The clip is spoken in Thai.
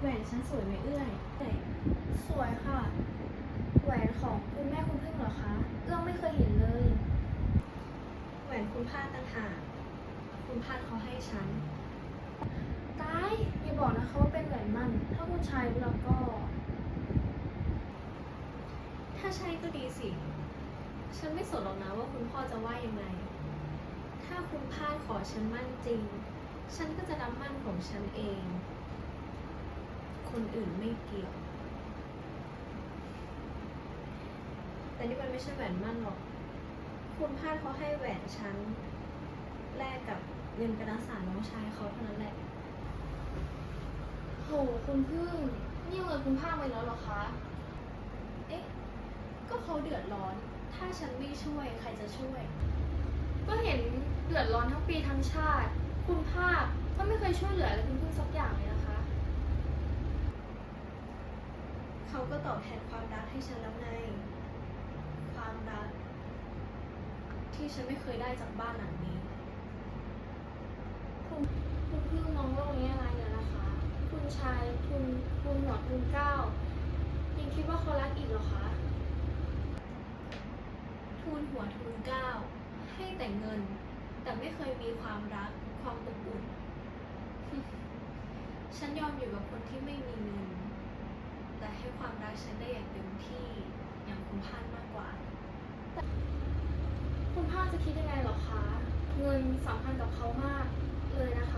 แหวนฉันสวยไหมเอื้อยเอ้ยสวยค่ะ แหวนของคุณแม่คุณพึ่งเหรอคะเอื้องไม่เคยเห็นเลย แหวนคุณพาดต่างหากคุณพาดเขาให้ฉัน ตายอย่าบอกนะคะว่าเป็นแหวนมั่น ถ้าคุณชายรู้แล้วก็ ถ้าใช่ก็ดีสิ ฉันไม่สนหรอกนะว่าคุณพ่อจะว่ายังไง ถ้าคุณพาดขอฉันมั่นจริง ฉันก็จะรับมั่นของฉันเอง คนอื่นไม่เกี่ยว แต่นี่มันไม่ใช่แหวนมั่นหรอก คุณพาดเขาให้แหวนฉันแลกกับเงินการรักษาน้องชายเขาเท่านั้นแหละ โห คุณพึ่ง นี่เอาเงินคุณภาคไปแล้วเหรอคะ เอ๊ะ ก็เขาเดือดร้อน ถ้าฉันไม่ช่วยใครจะช่วย ก็เห็นเดือดร้อนทั้งปีทั้งชาติ คุณภาคก็ไม่เคยช่วยเหลืออะไรคุณพึ่งสักอย่างเลยนะคะ เขาก็ตอบแทนความรักให้ฉันแล้วไง ความรัก ที่ฉันไม่เคยได้จากบ้านหลังนี้ คุณคุณพึ่งมองโลกนี้อะไรเนี่ยนะคะ คุณชายทุนทุนหัวทุนเก้ายังคิดว่าเขารักอีกเหรอคะทุนหัวทุนเกล้าให้แต่เงิน แต่ไม่เคยมีความรักความอบอุ่น ฉันยอมอยู่กับคนที่ไม่มีเงิน แต่ให้ความรัก ฉันได้อย่างเต็มที่อย่างคุณพานมากกว่า คุณภาคจะคิดยังไงหรอคะ เงินสำคัญกับเขามากเลยนะคะ